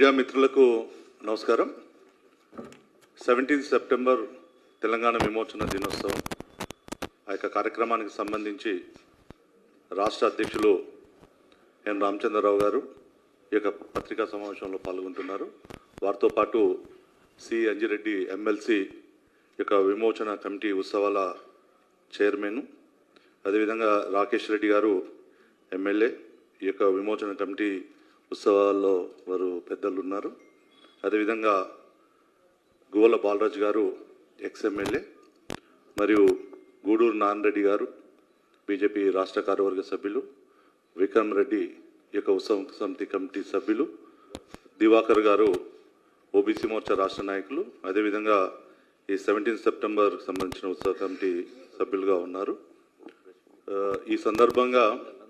Media మిత్రులకు నమస్కారం. Seventeenth September Telangana విమోచన దినోత్సవం ఆ యొక్క కార్యక్రమానికి సంబంధించి రాష్ట్ర అధ్యక్షులు ఎన్ రామచంద్రరావు గారు ఈ యొక్క పత్రికా సమావేశంలో పాల్గొంటున్నారు. వారితో పాటు సి అంజిరెడ్డి ఎమ్మెల్సీ యొక్క విమోచన కమిటీ ఉత్సవాల చైర్మన్ అదేవిధంగా రాకేష్ రెడ్డి గారు ఎమ్మెల్యే ఈ యొక్క విమోచన కమిటీ ఉత్సవాల్లో వారు పెద్దలు ఉన్నారు అదేవిధంగా గువ్వల బాలరాజు గారు ఎక్స్ఎమ్మెల్యే మరియు గూడూరు నారాయణ గారు బీజేపీ రాష్ట్ర కార్యవర్గ సభ్యులు విక్రమ్ రెడ్డి ఈ యొక్క ఉత్సవ సమితి కమిటీ సభ్యులు దివాకర్ గారు ఓబీసీ మోర్చా రాష్ట్ర నాయకులు అదేవిధంగా ఈ సెవెంటీన్ సెప్టెంబర్ సంబంధించిన ఉత్సవ కమిటీ సభ్యులుగా ఉన్నారు. ఈ సందర్భంగా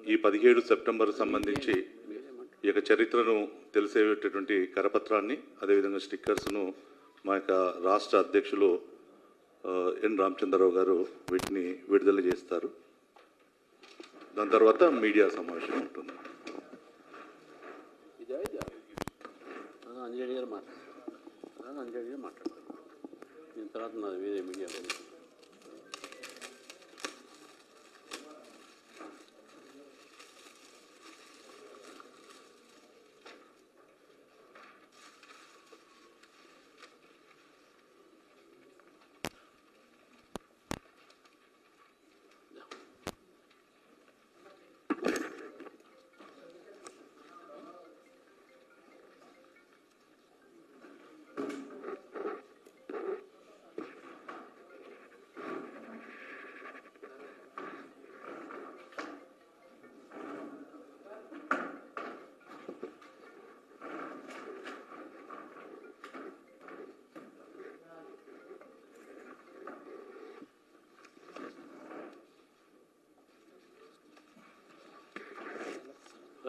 ఈ పదిహేడు సెప్టెంబర్ సంబంధించి ఈ యొక్క చరిత్రను తెలిసేటటువంటి కరపత్రాన్ని అదేవిధంగా స్టిక్కర్స్ను మా యొక్క రాష్ట్ర అధ్యక్షులు ఎన్ రామచంద్రరావు గారు వీటిని విడుదల చేస్తారు. దాని తర్వాత మీడియా సమావేశం ఉంటుంది. అంజలి గారు మాట్లాడారు అంజలి గారు మాట్లాడతారు దీని తర్వాత వేరే మీడియా.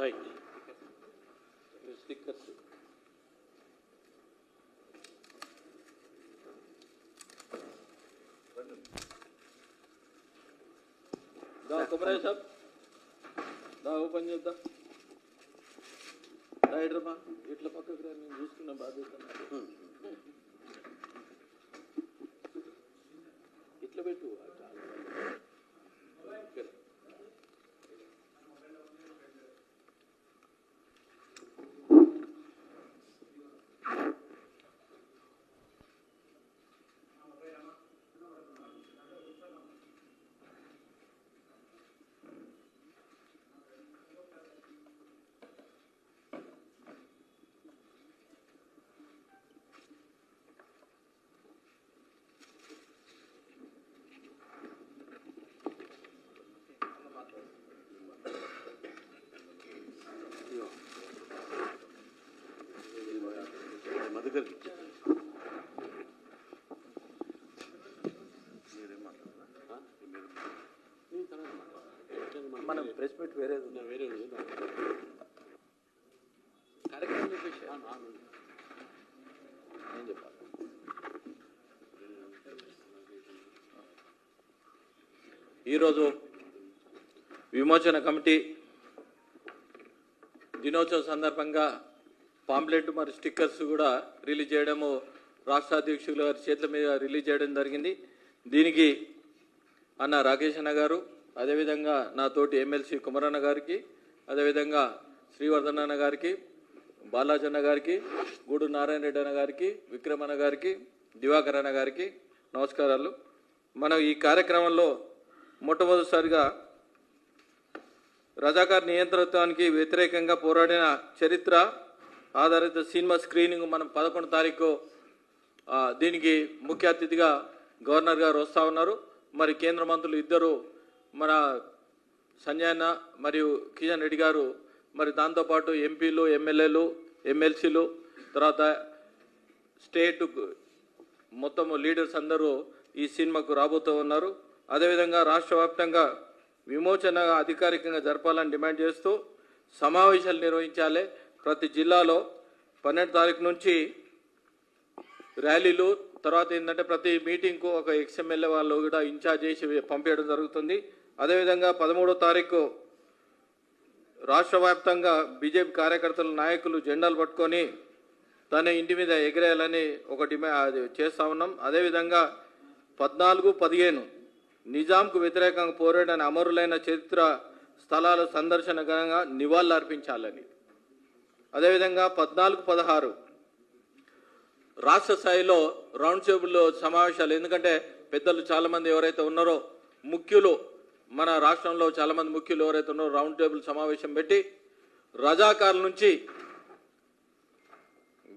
రైట్ స్టిక్కర్స్ దా కొబ్బరి సాబ్ దా ఓపెన్ చేద్దాం రైట్ ఇట్లా పక్కకు రా నేను చూసుకున్న బాధ్యత నాది. ఇట్లా పెట్టు అట్లా. ఇక్కడ. ఇదిగో. ఇది మధుకర్కి ఇచ్చేది. మీరేం మాట్లాడరా? నీ తర్వాత మనం ప్రెస్ మీట్ వేరే వేరే కార్యక్రమం చెప్పేసి నేను చెప్పాలి ఈరోజు విమోచన కమిటీ దినోత్సవ సందర్భంగా పాంప్లెట్ మరి స్టిక్కర్స్ కూడా రిలీజ్ చేయడము రాష్ట్ర అధ్యక్షుల గారి చేతుల మీద రిలీజ్ చేయడం జరిగింది. దీనికి అన్న రాకేష్ అన్న గారు అదేవిధంగా నా తోటి ఎమ్మెల్సీ కుమరన్న గారికి అదేవిధంగా శ్రీవర్ధన్ అన్న గారికి బాలాజీ అన్న గారికి గూడు నారాయణ రెడ్డి అన్న గారికి విక్రమ్ అన్న గారికి దివాకర్ అన్న గారికి నమస్కారాలు. మనం ఈ కార్యక్రమంలో మొట్టమొదటిసారిగా రజాకార్ నియంత్రత్వానికి వ్యతిరేకంగా పోరాడిన చరిత్ర ఆధారిత సినిమా స్క్రీనింగ్ మనం పదకొండు తారీఖు దీనికి ముఖ్య అతిథిగా గవర్నర్ గారు వస్తూ ఉన్నారు. మరి కేంద్ర మంత్రులు ఇద్దరు మన సంజయన్న మరియు కిషన్ రెడ్డి గారు మరి దాంతోపాటు ఎంపీలు ఎమ్మెల్యేలు ఎమ్మెల్సీలు తర్వాత స్టేట్ మొత్తము లీడర్స్ అందరూ ఈ సినిమాకు రాబోతూ ఉన్నారు. అదేవిధంగా రాష్ట్ర వ్యాప్తంగా విమోచన అధికారికంగా జరపాలని డిమాండ్ చేస్తూ సమావేశాలు నిర్వహించాలి. ప్రతి జిల్లాలో పన్నెండు తారీఖు నుంచి ర్యాలీలు తర్వాత ఏంటంటే ప్రతి మీటింగ్కు ఒక ఎక్స్ఎమ్మెల్యే వాళ్ళు కూడా ఇన్ఛార్జ్ చేసి పంపించడం జరుగుతుంది. అదేవిధంగా పదమూడో తారీఖు రాష్ట్ర వ్యాప్తంగా బీజేపీ కార్యకర్తలు నాయకులు జెండాలు పట్టుకొని తన ఇంటి మీద ఎగిరేయాలని ఒక డిమాండ్ అది చేస్తా ఉన్నాం. అదేవిధంగా పద్నాలుగు పదిహేను నిజాంకు వ్యతిరేకంగా పోరాడని అమరులైన చరిత్ర స్థలాల సందర్శన నివాళులు అర్పించాలని అదేవిధంగా పద్నాలుగు పదహారు. రాష్ట్ర స్థాయిలో రౌండ్ టేబుల్లో సమావేశాలు ఎందుకంటే పెద్దలు చాలామంది ఎవరైతే ఉన్నారో ముఖ్యులు మన రాష్ట్రంలో చాలామంది ముఖ్యులు ఎవరైతే ఉన్నారో రౌండ్ టేబుల్ సమావేశం పెట్టి రజాకారుల నుంచి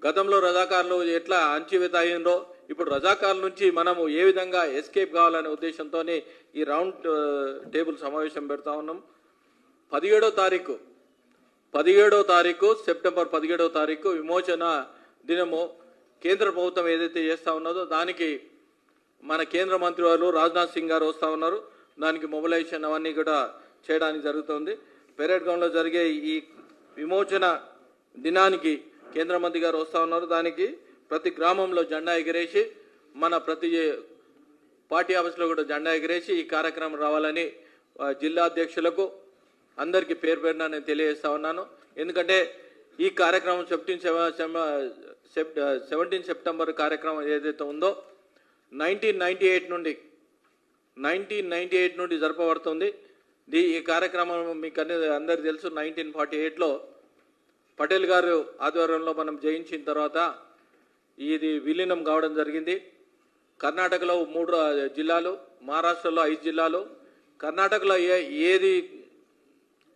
గతంలో రజాకారులు ఎట్లా అంచివేత అయ్యిందో ఇప్పుడు రజాకారుల నుంచి మనము ఏ విధంగా ఎస్కేప్ కావాలనే ఉద్దేశంతో ఈ రౌండ్ టేబుల్ సమావేశం పెడతా ఉన్నాం. పదిహేడో తారీఖు పదిహేడో తారీఖు సెప్టెంబర్ పదిహేడో తారీఖు విమోచన దినము కేంద్ర ప్రభుత్వం ఏదైతే చేస్తా ఉన్నదో దానికి మన కేంద్ర మంత్రి వారు రాజ్నాథ్ సింగ్ గారు వస్తూ ఉన్నారు. దానికి మొబిలైజేషన్ అవన్నీ కూడా చేయడానికి జరుగుతుంది. పెరేడ్ గ్రౌండ్లో జరిగే ఈ విమోచన దినానికి కేంద్ర మంత్రి గారు వస్తూ ఉన్నారు. దానికి ప్రతి గ్రామంలో జెండా ఎగిరేసి మన ప్రతి పార్టీ ఆఫీస్లో కూడా జెండా ఎగిరేసి ఈ కార్యక్రమం రావాలని జిల్లా అధ్యక్షులకు అందరికీ పేరు పేరున నేను తెలియజేస్తా ఉన్నాను. ఎందుకంటే ఈ కార్యక్రమం సెప్టీన్ సెవెంటీన్ సెప్టెంబర్ కార్యక్రమం ఏదైతే ఉందో నైన్టీన్ నైన్టీ ఎయిట్ నుండి నైన్టీన్ నైంటీ ఎయిట్ నుండి జరపబడుతుంది. దీ ఈ కార్యక్రమం మీకు అనేది అందరికి తెలుసు నైన్టీన్ ఫార్టీ ఎయిట్లో పటేల్ గారు ఆధ్వర్యంలో మనం జయించిన తర్వాత ఇది విలీనం కావడం జరిగింది. కర్ణాటకలో మూడు జిల్లాలు మహారాష్ట్రలో ఐదు జిల్లాలు. కర్ణాటకలో ఏ ఏది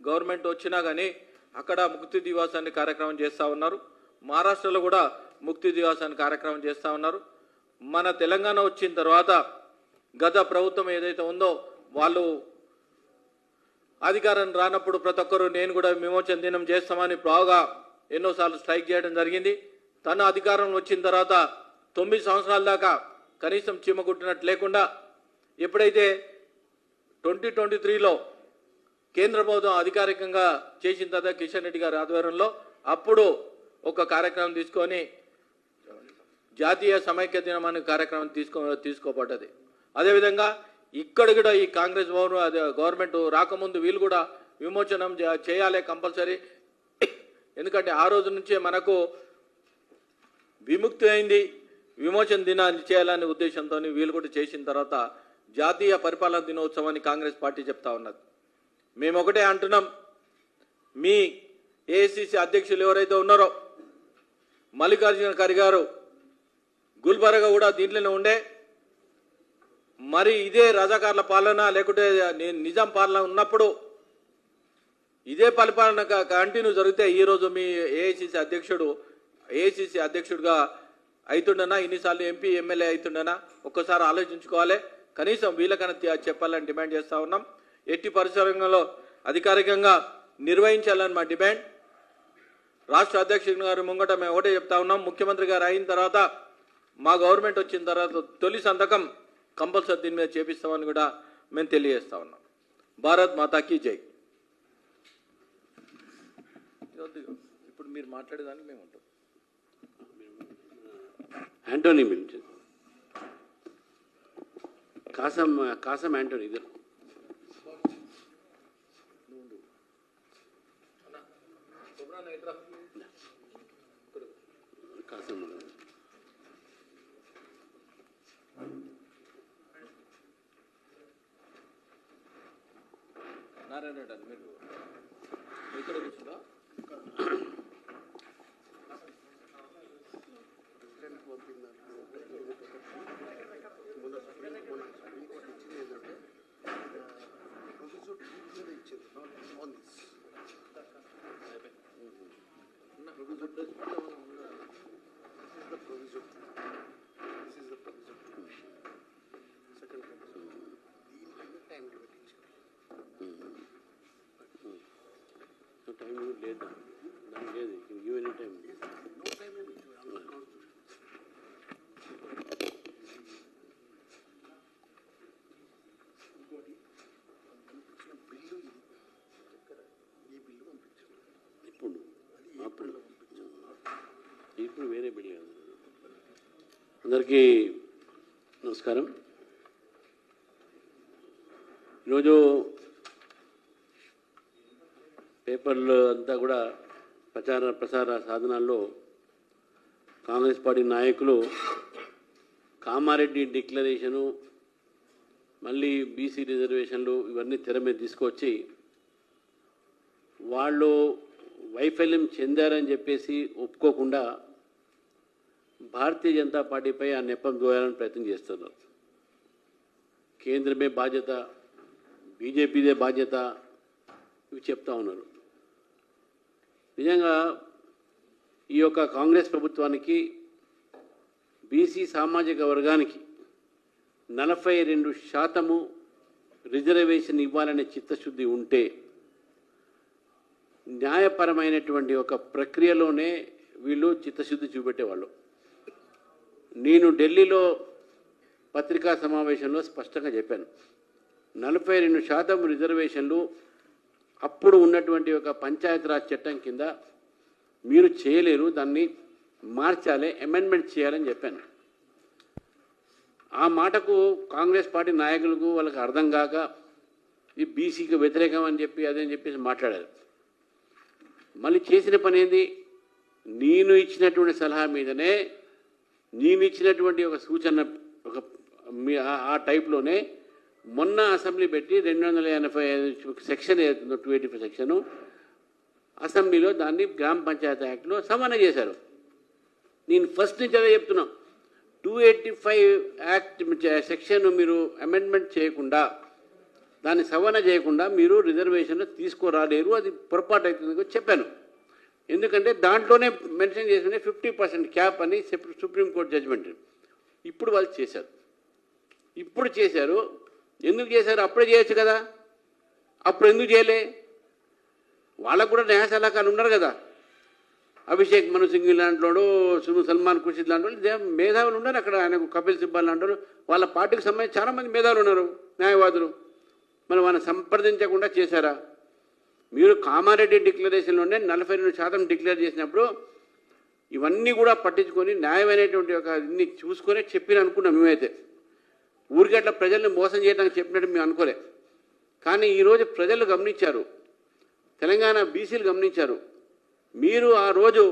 గవర్నమెంట్ వచ్చినా కానీ అక్కడ ముక్తి దివాస్ అనే కార్యక్రమం చేస్తూ ఉన్నారు. మహారాష్ట్రలో కూడా ముక్తి దివాస్ అనే కార్యక్రమం చేస్తూ ఉన్నారు. మన తెలంగాణ వచ్చిన తర్వాత గత ప్రభుత్వం ఏదైతే ఉందో వాళ్ళు అధికారం రానప్పుడు ప్రతి ఒక్కరూ నేను కూడా విమోచన దినం చేస్తామని బాగా ఎన్నోసార్లు స్ట్రైక్ చేయడం జరిగింది. తన అధికారం వచ్చిన తర్వాత తొమ్మిది సంవత్సరాల దాకా కనీసం చీమ కుట్టినట్టు లేకుండా ఎప్పుడైతే ట్వంటీ ట్వంటీ త్రీలో కేంద్ర ప్రభుత్వం అధికారికంగా చేసిన తర్వాత కిషన్ రెడ్డి గారి ఆధ్వర్యంలో అప్పుడు ఒక కార్యక్రమం తీసుకొని జాతీయ సమైక్య దినం అనే కార్యక్రమం తీసుకో తీసుకోబడ్డది. అదేవిధంగా ఇక్కడ కూడా ఈ కాంగ్రెస్ భవన్ అదే గవర్నమెంట్ రాకముందు వీళ్ళు కూడా విమోచనం చేయాలి కంపల్సరీ. ఎందుకంటే ఆ రోజు నుంచే మనకు విముక్తి అయింది. విమోచన దినాన్ని చేయాలనే ఉద్దేశంతో వీళ్ళు కూడా చేసిన తర్వాత జాతీయ పరిపాలన దినోత్సవాన్ని కాంగ్రెస్ పార్టీ చెప్తా ఉన్నది. మేము ఒకటే అంటున్నాం. మీ ఏఐసిసి అధ్యక్షులు ఎవరైతే ఉన్నారో మల్లికార్జున ఖర్గే గారు గుల్బర్గా కూడా దీంట్లోనే ఉండే. మరి ఇదే రజాకార్ల పాలన లేకుంటే నేను నిజాం పాలన ఉన్నప్పుడు ఇదే పరిపాలన కంటిన్యూ జరిగితే ఈరోజు మీ ఏఐసిసి అధ్యక్షుడు ఏఐసిసి అధ్యక్షుడిగా అవుతుండనా ఇన్నిసార్లు ఎంపీ ఎమ్మెల్యే అవుతుండనా ఒక్కసారి ఆలోచించుకోవాలి. కనీసం వీళ్ళకన్నా చెప్పాలని డిమాండ్ చేస్తూ ఉన్నాం. ఎట్టి పరిసరంగంలో అధికారికంగా నిర్వహించాలని మా డిమాండ్ రాష్ట్ర అధ్యక్షుడు గారి ముంగట మేము ఒకటే చెప్తా ఉన్నాం ముఖ్యమంత్రి గారు అయిన తర్వాత మా గవర్నమెంట్ వచ్చిన తర్వాత తొలి సంతకం కంపల్సరీ దీని మీద చేపిస్తామని కూడా మేము తెలియజేస్తా ఉన్నాం భారత్ మాతాకి జై ఇప్పుడు మీరు మాట్లాడేదానికి మేము ఉంటాం యాంటోనీ మిలిటరీ కాసం కాసం యాంటోనీ ఇద్దరు This is the proviso. This is the proviso. Second proviso. The entire time you will teach. Mm. But, mm. So time you lay down. అందరికీ నమస్కారం. ఈరోజు పేపర్లు అంతా కూడా ప్రచార ప్రసార సాధనాల్లో కాంగ్రెస్ పార్టీ నాయకులు కామారెడ్డి డిక్లరేషను మళ్ళీ బీసీ రిజర్వేషన్లు ఇవన్నీ తెర మీద తీసుకొచ్చి వాళ్ళు వైఫల్యం చెందారని చెప్పేసి ఒప్పుకోకుండా భారతీయ జనతా పార్టీపై ఆ నెప్పం దోయాలని ప్రయత్నం చేస్తున్నారు. కేంద్రమే బాధ్యత బీజేపీదే బాధ్యత ఇవి చెప్తా ఉన్నారు. నిజంగా ఈ యొక్క కాంగ్రెస్ ప్రభుత్వానికి బీసీ సామాజిక వర్గానికి నలభై రెండు శాతము రిజర్వేషన్ ఇవ్వాలనే చిత్తశుద్ధి ఉంటే న్యాయపరమైనటువంటి ఒక ప్రక్రియలోనే వీళ్ళు చిత్తశుద్ధి చూపెట్టేవాళ్ళు. నేను ఢిల్లీలో పత్రికా సమావేశంలో స్పష్టంగా చెప్పాను. నలభై రెండు శాతం రిజర్వేషన్లు అప్పుడు ఉన్నటువంటి ఒక పంచాయతీరాజ్ చట్టం కింద మీరు చేయలేరు దాన్ని మార్చాలి అమెండ్మెంట్ చేయాలని చెప్పాను. ఆ మాటకు కాంగ్రెస్ పార్టీ నాయకులకు వాళ్ళకి అర్థం కాక ఈ బీసీకి వ్యతిరేకం అని చెప్పి అదని చెప్పేసి మాట్లాడారు. మళ్ళీ చేసిన పని ఏంది? నేను ఇచ్చినటువంటి సలహా మీదనే నేను ఇచ్చినటువంటి ఒక సూచన ఒక మీ- ఆ- టైప్లోనే మొన్న అసెంబ్లీ పెట్టి రెండు వందల ఎనభై ఐదు సెక్షన్ ఏదైతుందో టూ ఎయిటీ ఫైవ్ సెక్షను అసెంబ్లీలో దాన్ని గ్రామ పంచాయతీ యాక్ట్లో సవరణ చేశారు. నేను ఫస్ట్ నుంచి అదే చెప్తున్నా. Two eighty five act section మీరు అమెండ్మెంట్ చేయకుండా దాన్ని సవరణ చేయకుండా మీరు రిజర్వేషన్లో తీసుకురాలేరు అది పొరపాటు అవుతుంది చెప్పాను. ఎందుకంటే దాంట్లోనే మెన్షన్ చేసిన ఫిఫ్టీ పర్సెంట్ క్యాప్ అని సుప్రీంకోర్టు జడ్జిమెంట్ ఇప్పుడు వాళ్ళు చేశారు. ఇప్పుడు చేశారు. ఎందుకు చేశారు? అప్పుడే చేయొచ్చు కదా. అప్పుడు ఎందుకు చేయలే? వాళ్ళకు కూడా న్యాయ సలహాకారులు ఉన్నారు కదా. అభిషేక్ మను సింగ్ లాంటి సును సల్మాన్ ఖుషీద్ లాంటి వాళ్ళు మేధావులు ఉన్నారు అక్కడ. ఆయనకు కపిల్ సిబ్బల్ లాంటి వాళ్ళ పార్టీకి సంబంధించి చాలా మంది మేధావులు ఉన్నారు న్యాయవాదులు. మరి వాళ్ళని సంప్రదించకుండా చేశారా? మీరు కామారెడ్డి డిక్లరేషన్లోనే నలభై రెండు శాతం డిక్లేర్ చేసినప్పుడు ఇవన్నీ కూడా పట్టించుకొని న్యాయమైనటువంటి ఒక ఇన్ని చూసుకొని చెప్పిన అనుకున్నాం మేమైతే. ఊరికి అట్లా ప్రజల్ని మోసం చేయడానికి చెప్పినట్టు మేము అనుకోలే. కానీ ఈరోజు ప్రజలు గమనించారు. తెలంగాణ బీసీలు గమనించారు. మీరు ఆ రోజు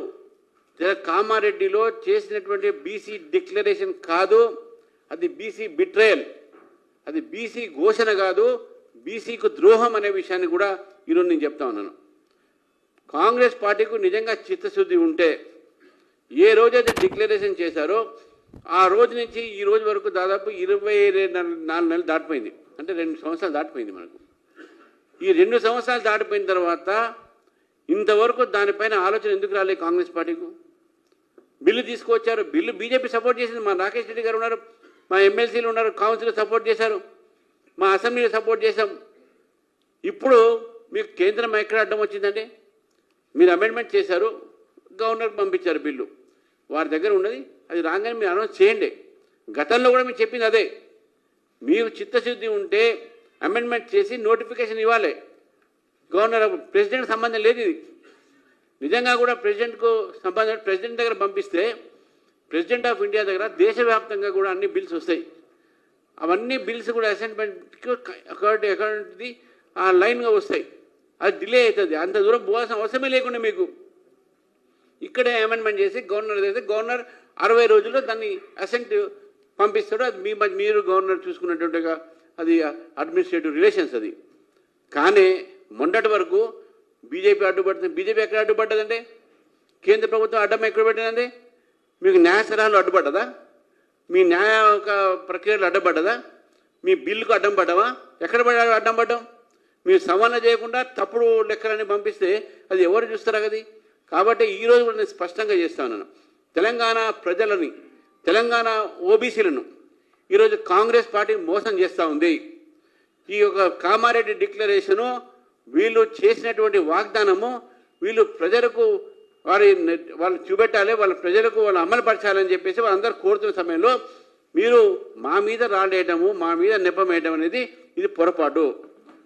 కామారెడ్డిలో చేసినటువంటి బీసీ డిక్లరేషన్ కాదు అది బీసీ బిట్రయల్ అది బీసీ ఘోషణ కాదు బీసీకు ద్రోహం అనే విషయాన్ని కూడా ఈరోజు నేను చెప్తా ఉన్నాను. కాంగ్రెస్ పార్టీకు నిజంగా చిత్తశుద్ధి ఉంటే ఏ రోజైతే డిక్లరేషన్ చేశారో ఆ రోజు నుంచి ఈ రోజు వరకు దాదాపు ఇరవై నాలుగు నెలలు దాటిపోయింది. అంటే రెండు సంవత్సరాలు దాటిపోయింది మనకు. ఈ రెండు సంవత్సరాలు దాటిపోయిన తర్వాత ఇంతవరకు దానిపైన ఆలోచన ఎందుకు రాలేదు కాంగ్రెస్ పార్టీకు? బిల్లు తీసుకొచ్చారు బిల్లు బీజేపీ సపోర్ట్ చేసింది. మా రాకేష్ రెడ్డి గారు ఉన్నారు. మా ఎమ్మెల్సీలు ఉన్నారు. కౌన్సిల్ సపోర్ట్ చేశారు. మా అసెంబ్లీలో సపోర్ట్ చేశాం. ఇప్పుడు మీకు కేంద్రం ఎక్కడ అడ్డం వచ్చిందండి. మీరు అమెండ్మెంట్ చేశారు గవర్నర్కి పంపించారు బిల్లు. వారి దగ్గర ఉన్నది అది రాగానే మీరు అనౌన్స్ చేయండి. గతంలో కూడా మీరు చెప్పింది అదే. మీరు చిత్తశుద్ధి ఉంటే అమెండ్మెంట్ చేసి నోటిఫికేషన్ ఇవ్వాలి. గవర్నర్ ప్రెసిడెంట్ సంబంధం లేదు ఇది. నిజంగా కూడా ప్రెసిడెంట్కు సంబంధం ప్రెసిడెంట్ దగ్గర పంపిస్తే ప్రెసిడెంట్ ఆఫ్ ఇండియా దగ్గర దేశవ్యాప్తంగా కూడా అన్ని బిల్స్ వస్తాయి. అవన్నీ బిల్స్ కూడా అసైన్మెంట్కి అకార్డ్ అకార్డుది ఆ లైన్గా వస్తాయి. అది డిలే అవుతుంది. అంత దూరం పోవాల్సిన అవసరమే లేకుండా మీకు. ఇక్కడే అమెండ్మెంట్ చేసి గవర్నర్ అయితే గవర్నర్ అరవై రోజుల్లో దాన్ని అసెంట్ పంపిస్తాడు. అది మీ మీరు గవర్నర్ చూసుకున్నట్టుగా అది అడ్మినిస్ట్రేటివ్ రిలేషన్స్ అది. కానీ మొన్నటి వరకు బీజేపీ అడ్డుపడుతుంది. బీజేపీ ఎక్కడ అడ్డుపడ్డదండి? కేంద్ర ప్రభుత్వం అడ్డం ఎక్కడ పెట్టిందండి? మీకు న్యాయ సలహాలు అడ్డుపడ్డదా? మీ న్యాయ ఒక ప్రక్రియలు అడ్డపడ్డదా? మీ బిల్లుకు అడ్డం పడ్డావా ఎక్కడ పడ్డా అడ్డం పడ్డాం మీరు సవరణ చేయకుండా తప్పుడు లెక్కలని పంపిస్తే అది ఎవరు చూస్తారా అది? కాబట్టి ఈరోజు కూడా నేను స్పష్టంగా చేస్తాను తెలంగాణ ప్రజలని తెలంగాణ ఓబీసీలను ఈరోజు కాంగ్రెస్ పార్టీ మోసం చేస్తూ ఉంది. ఈ యొక్క కామారెడ్డి డిక్లరేషను వీళ్ళు చేసినటువంటి వాగ్దానము వీళ్ళు ప్రజలకు వారి వాళ్ళు చూపెట్టాలి వాళ్ళ ప్రజలకు వాళ్ళు అమలుపరచాలని చెప్పేసి వాళ్ళందరూ కోరుతున్న సమయంలో మీరు మా మీద రాలేయడము మా మీద నెప్పమేయడం అనేది ఇది పొరపాటు.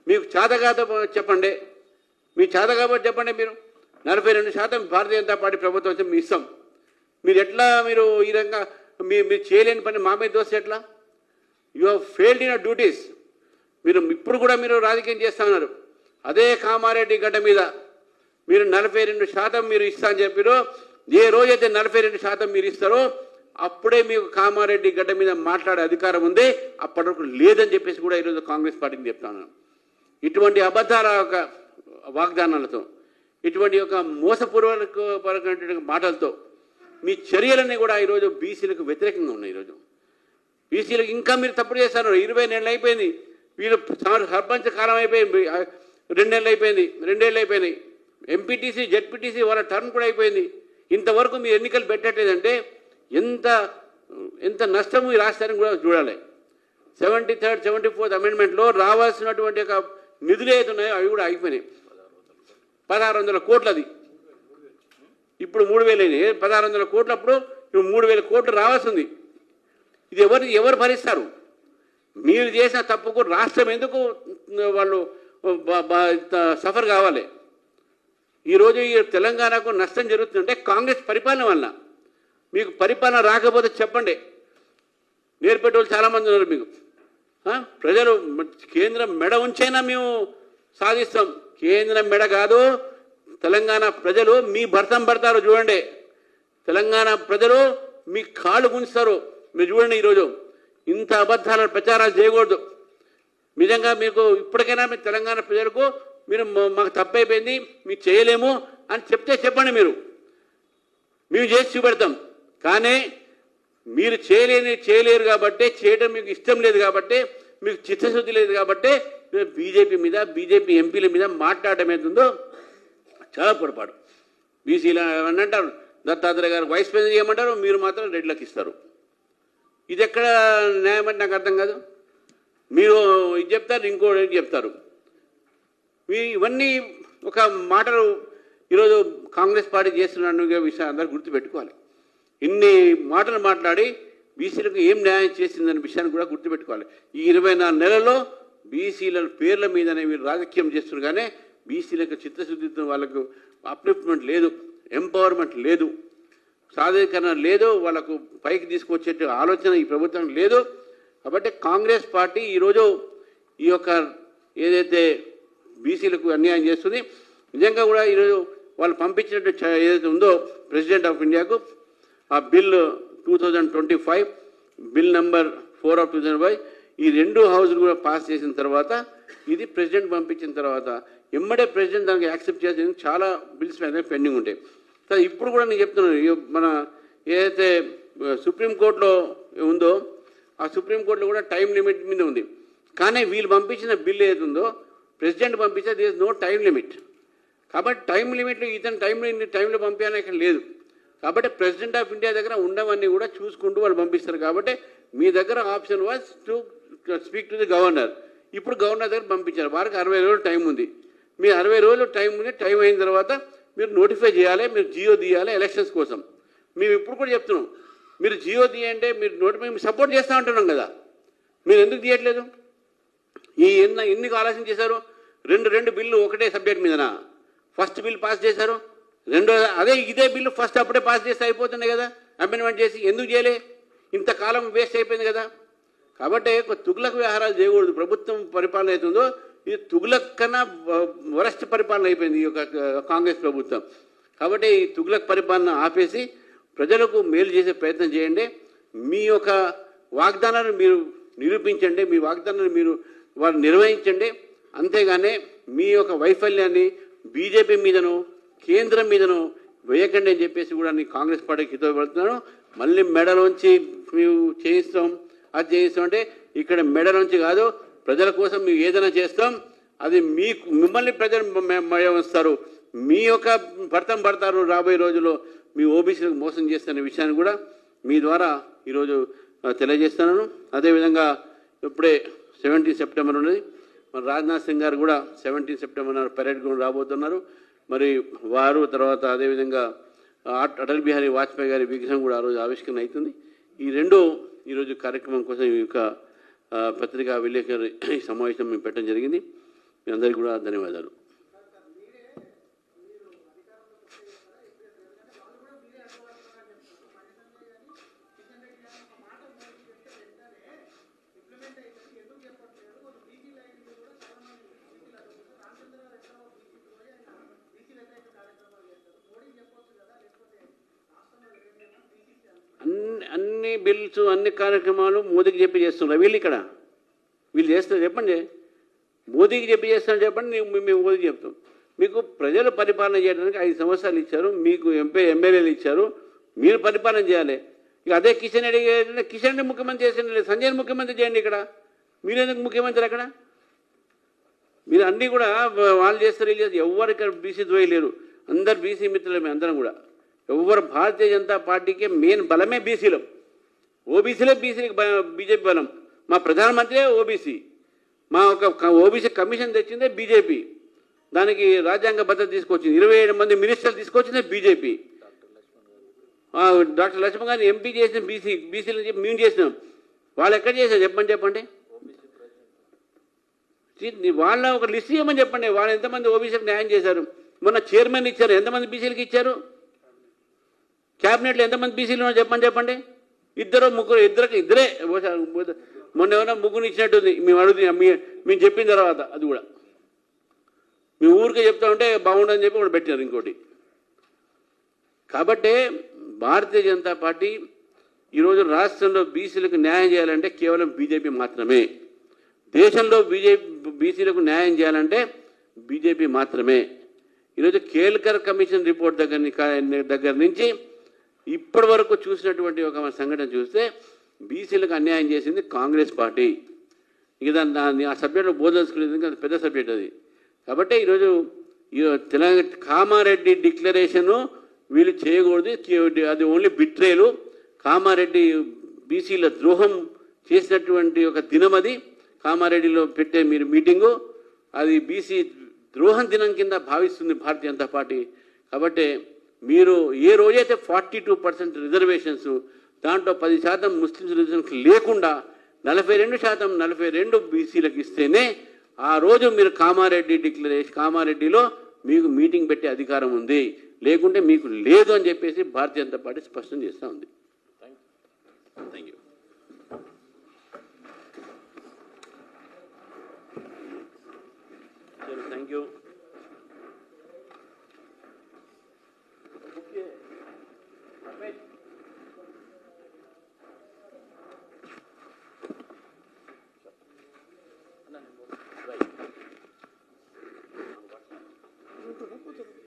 మీకు చేతగాత చెప్పండి. మీ చేత కాబట్టి చెప్పండి మీరు. నలభై రెండు శాతం భారతీయ జనతా పార్టీ ప్రభుత్వం వచ్చి మీ ఇస్తాం. మీరు ఎట్లా మీరు ఈ రకంగా మీ మీరు చేయలేని పని మా మీద దోస్తే ఎట్లా? You have failed in duties మీరు ఇప్పుడు కూడా మీరు రాజకీయం చేస్తా ఉన్నారు. అదే కామారెడ్డి గడ్డ మీద మీరు నలభై రెండు శాతం మీరు ఇస్తా అని చెప్పారు ఏ రోజైతే నలభై రెండు శాతం మీరు ఇస్తారో అప్పుడే మీకు కామారెడ్డి గడ్డ మీద మాట్లాడే అధికారం ఉంది. అప్పటి వరకు లేదని చెప్పేసి కూడా ఈరోజు కాంగ్రెస్ పార్టీని చెప్తాను. ఇటువంటి అబద్ధాల ఒక వాగ్దానాలతో ఇటువంటి ఒక మోసపూర్వకపరమైనటువంటి మాటలతో మీ చర్యలన్నీ కూడా ఈరోజు బీసీలకు వ్యతిరేకంగా ఉన్నాయి ఈరోజు. బీసీలకు ఇంకా మీరు తప్పుడు చేస్తారు ఇరవై నెలలు అయిపోయింది. వీళ్ళు సర్- సర్పంచ్ కాలం అయిపోయింది. రెండేళ్ళు అయిపోయింది. రెండేళ్ళు అయిపోయినాయి. ఎంపీటీసీ జెడ్పీటీసీ వాళ్ళ టర్న్ కూడా అయిపోయింది. ఇంతవరకు మీరు ఎన్నికలు పెట్టట్లేదంటే ఎంత ఎంత నష్టం ఈ రాష్ట్రానికి కూడా చూడాలి. సెవెంటీ థర్డ్ సెవెంటీ ఫోర్త్ అమెండ్మెంట్లో రావాల్సినటువంటి ఒక నిధులు ఏదైతే ఉన్నాయో అవి కూడా అయిపోయినాయి. పదహారు వందల కోట్లది. ఇప్పుడు మూడు వేలు అయినాయి. పదహారు వందల కోట్లు అప్పుడు ఇప్పుడు మూడు వేల కోట్లు రావాల్సింది. ఇది ఎవరు ఎవరు భరిస్తారు? మీరు చేసిన తప్పుకు రాష్ట్రం ఎందుకు వాళ్ళు సఫర్ కావాలి? ఈరోజు ఈ తెలంగాణకు నష్టం జరుగుతుందంటే కాంగ్రెస్ పరిపాలన వల్ల మీకు పరిపాలన రాకపోతే చెప్పండి. నేర్పేటోళ్ళు చాలామంది ఉన్నారు మీకు. ప్రజలు కేంద్రం మెడ ఉంచైనా మేము సాధిస్తాం. కేంద్రం మెడ కాదు తెలంగాణ ప్రజలు మీ భర్తం పడతారు చూడండి. తెలంగాణ ప్రజలు మీ కాళ్ళు గుంచుతారు మీరు చూడండి ఈరోజు. ఇంత అబద్ధాల ప్రచారాలు చేయకూడదు. నిజంగా మీకు ఇప్పటికైనా మీ తెలంగాణ ప్రజలకు మీరు మాకు తప్పైపోయింది మీకు చేయలేము అని చెప్తే చెప్పండి మీరు. మేము చేసి చూపెడతాం. కానీ మీరు చేయలేని చేయలేరు కాబట్టి చేయడం మీకు ఇష్టం లేదు కాబట్టి మీకు చిత్తశుద్ధి లేదు కాబట్టి మీరు బీజేపీ మీద బీజేపీ ఎంపీల మీద మాట్లాడటం ఏంటుందో చాలా పొరపాటు. బీసీలు అని అంటారు దత్తాత్రేయ గారు వైస్ ప్రెసిడెంట్ చేయమంటారు మీరు మాత్రం రెడ్లకు ఇస్తారు. ఇది ఎక్కడ న్యాయం అంటే నాకు అర్థం కాదు. మీరు ఇది చెప్తారు ఇంకోటి చెప్తారు. ఇవన్నీ ఒక మాటలు ఈరోజు కాంగ్రెస్ పార్టీ చేస్తున్న విషయం అందరూ గుర్తుపెట్టుకోవాలి. ఇన్ని మాటలు మాట్లాడి బీసీలకు ఏం న్యాయం చేసిందనే విషయాన్ని కూడా గుర్తుపెట్టుకోవాలి. ఈ ఇరవై నాలుగు నెలల్లో బీసీల పేర్ల మీదనే వీళ్ళు రాజకీయం చేస్తున్నారు కానీ బీసీలకు చిత్తశుద్ధితో వాళ్ళకు అప్లిఫ్ట్మెంట్ లేదు ఎంపవర్మెంట్ లేదు సాధీకరణ లేదు వాళ్ళకు పైకి తీసుకొచ్చే ఆలోచన ఈ ప్రభుత్వం లేదు. కాబట్టి కాంగ్రెస్ పార్టీ ఈరోజు ఈ యొక్క ఏదైతే బీసీలకు అన్యాయం చేస్తుంది. నిజంగా కూడా ఈరోజు వాళ్ళు పంపించినట్టు ఏదైతే ఉందో ప్రెసిడెంట్ ఆఫ్ ఇండియాకు ఆ bill two thousand twenty five bill number four of two thousand five ఈ రెండు హౌస్లు కూడా పాస్ చేసిన తర్వాత ఇది ప్రెసిడెంట్ పంపించిన తర్వాత ఎమ్మడే ప్రెసిడెంట్ దానికి యాక్సెప్ట్ చేసేందుకు చాలా బిల్స్ మీద పెండింగ్ ఉంటాయి. సరే ఇప్పుడు కూడా నేను చెప్తున్నాను మన ఏదైతే సుప్రీంకోర్టులో ఉందో ఆ సుప్రీంకోర్టులో కూడా టైం లిమిట్ మీద ఉంది. కానీ వీళ్ళు పంపించిన బిల్ ఏది ఉందో ప్రెసిడెంట్ పంపించే దిస్ నో టైం లిమిట్ కాబట్టి టైం లిమిట్లో ఇతను టైంలో ఇన్ని టైంలో పంపించాలని ఇక్కడ లేదు. కాబట్టి ప్రెసిడెంట్ ఆఫ్ ఇండియా దగ్గర ఉండవన్నీ కూడా చూసుకుంటూ వాళ్ళు పంపిస్తారు. కాబట్టి మీ దగ్గర option was to speak to the governor ఇప్పుడు గవర్నర్ దగ్గర పంపించారు. వారికి అరవై రోజులు టైం ఉంది. మీ అరవై రోజులు టైం ఉంది. టైం అయిన తర్వాత మీరు నోటిఫై చేయాలి. మీరు జియో తీయాలి ఎలక్షన్స్ కోసం. మేము ఇప్పుడు కూడా చెప్తున్నాం. మీరు జియో తీయంటే మీరు నోటిఫై మేము సపోర్ట్ చేస్తూ ఉంటున్నాం కదా. మీరు ఎందుకు తీయట్లేదు? ఈ ఎన్ని ఎన్ని ఆలోచన చేశారు? రెండు రెండు బిల్లు ఒకటే సబ్జెక్ట్ మీదన? ఫస్ట్ బిల్ పాస్ చేశారు. రెండో అదే ఇదే బిల్లు ఫస్ట్ అప్పుడే పాస్ చేస్తే అయిపోతుంది కదా. అమెండ్మెంట్ చేసి ఎందుకు చేయలే? ఇంతకాలం వేస్ట్ అయిపోయింది కదా. కాబట్టి ఒక వ్యవహారాలు చేయకూడదు. ప్రభుత్వం పరిపాలన అవుతుందో ఇది తుగులక్ కన్నా వరస్ట్ పరిపాలన అయిపోయింది ఈ యొక్క కాంగ్రెస్ ప్రభుత్వం. కాబట్టి ఈ తుగులక్ పరిపాలన ఆపేసి ప్రజలకు మేలు చేసే ప్రయత్నం చేయండి. మీ యొక్క వాగ్దానాన్ని మీరు నిరూపించండి. మీ వాగ్దానాన్ని మీరు వారు నిర్వహించండి. అంతేగానే మీ యొక్క వైఫల్యాన్ని బీజేపీ మీదను కేంద్రం మీదను వేయకండి అని చెప్పేసి కూడా నేను కాంగ్రెస్ పార్టీకి హితవు పెడుతున్నాను. మళ్ళీ మెడలోంచి మేము చేయిస్తాం. అది చేయిస్తాం అంటే ఇక్కడ మెడలోంచి కాదు ప్రజల కోసం మేము ఏదైనా చేస్తాం. అది మీకు మిమ్మల్ని ప్రజలు మ- మీ యొక్క భర్తం పడతారు రాబోయే రోజుల్లో మీ ఓబీసీలకు మోసం చేస్తున్న విషయాన్ని కూడా మీ ద్వారా ఈరోజు తెలియజేస్తున్నాను. అదేవిధంగా ఇప్పుడే సెవెంటీన్ సెప్టెంబర్ ఉన్నది. మన రాజ్నాథ్ సింగ్ గారు కూడా సెవెంటీన్ సెప్టెంబర్ నాడు పరేడ్ కూడా రాబోతున్నారు. మరి వారు తర్వాత అదేవిధంగా అటల్ బిహారీ వాజ్పేయి గారి విగ్రహం కూడా ఆ రోజు ఆవిష్కరణ అవుతుంది. ఈ రెండు ఈరోజు కార్యక్రమం కోసం ఈ యొక్క పత్రికా విలేకరు సమావేశం మేము పెట్టడం జరిగింది. మీ అందరికీ కూడా ధన్యవాదాలు. బిల్స్ అన్ని కార్యక్రమాలు మోదీకి చెప్పి చేస్తున్నారు. వీళ్ళు ఇక్కడ. వీళ్ళు చేస్తారు చెప్పండి. మోదీకి చెప్పి చేస్తాను చెప్పండి మేము మేము మోదీకి చెప్తాం. మీకు ప్రజలు పరిపాలన చేయడానికి ఐదు సంవత్సరాలు ఇచ్చారు. మీకు ఎంపీ ఎమ్మెల్యేలు ఇచ్చారు. మీరు పరిపాలన చేయాలి. ఇక అదే కిషన్ రెడ్డి కిషన్ రెడ్డి ముఖ్యమంత్రి చేసిన సంజయ్ ముఖ్యమంత్రి చేయండి ఇక్కడ. మీరెందుకు ముఖ్యమంత్రి అక్కడ? మీరు అన్నీ కూడా వాళ్ళు చేస్తారు వీళ్ళు చేస్తారు. ఎవరు ఇక్కడ బీసీ ద్వయలేరు అందరు బీసీ మిత్రులమే అందరం కూడా. ఎవరు భారతీయ జనతా పార్టీకి మెయిన్ బలమే బీసీలో. ఓబీసీలే బీసీకి బీజేపీ బలం. మా ప్రధానమంత్రి ఓబీసీ. మా ఒక ఓబీసీ కమిషన్ తెచ్చిందే బీజేపీ. దానికి రాజ్యాంగ భద్రత తీసుకొచ్చింది. ఇరవై ఏడు మంది మినిస్టర్లు తీసుకొచ్చిందే బీజేపీ. డాక్టర్ లక్ష్మణ్ గారిని ఎంపీ చేసిన బీసీ బీసీలు చెప్పి మేము చేసినాం. వాళ్ళు ఎక్కడ చేశారు? చెప్పండి చెప్పండి. వాళ్ళ ఒక లిస్ట్ ఇవ్వమని చెప్పండి. వాళ్ళు ఎంతమంది ఓబీసీకి న్యాయం చేశారు? మొన్న చైర్మన్ ఇచ్చారు. ఎంతమంది బీసీలకు ఇచ్చారు? క్యాబినెట్లో ఎంతమంది బీసీలు ఉన్నారు? చెప్పండి చెప్పండి. ఇద్దరు ముగ్గురు ఇద్దరికి ఇద్దరే మొన్న ఏమైనా ముగ్గురు ఇచ్చినట్టుంది. మేము అడుగుతున్నాం మీ మేము చెప్పిన తర్వాత అది కూడా. మీ ఊరికే చెప్తా ఉంటే బాగుండదని చెప్పి కూడా పెట్టారు ఇంకోటి. కాబట్టి భారతీయ జనతా పార్టీ ఈరోజు రాష్ట్రంలో బీసీలకు న్యాయం చేయాలంటే కేవలం బీజేపీ మాత్రమే. దేశంలో బీజేపీ బీసీలకు న్యాయం చేయాలంటే బీజేపీ మాత్రమే. ఈరోజు కేల్కర్ కమిషన్ రిపోర్ట్ దగ్గర దగ్గర నుంచి ఇప్పటి వరకు చూసినటువంటి ఒక సంఘటన చూస్తే బీసీలకు అన్యాయం చేసింది కాంగ్రెస్ పార్టీ. ఇక దాన్ని ఆ సబ్జెక్ట్లో బోధించుకునేది అది పెద్ద సబ్జెక్ట్ అది. కాబట్టి ఈరోజు తెలంగాణ కామారెడ్డి డిక్లరేషను వీళ్ళు చేయకూడదు అది ఓన్లీ బిట్రేలు. కామారెడ్డి బీసీల ద్రోహం చేసినటువంటి ఒక దినం అది. కామారెడ్డిలో పెట్టే మీరు మీటింగు. అది బీసీ ద్రోహం దినం కింద భావిస్తుంది భారతీయ జనతా పార్టీ. కాబట్టి మీరు ఏ రోజైతే ఫార్టీ టూ పర్సెంట్ రిజర్వేషన్స్ దాంట్లో పది శాతం ముస్లిమ్స్ రిజర్వేషన్స్ లేకుండా నలభై రెండు శాతం నలభై రెండు బీసీలకు ఇస్తేనే ఆ రోజు మీరు కామారెడ్డి డిక్లరేషన్ కామారెడ్డిలో మీకు మీటింగ్ పెట్టే అధికారం ఉంది. లేకుంటే మీకు లేదు అని చెప్పేసి భారతీయ జనతా పార్టీ స్పష్టం చేస్తూ ఉంది. Thank you thank you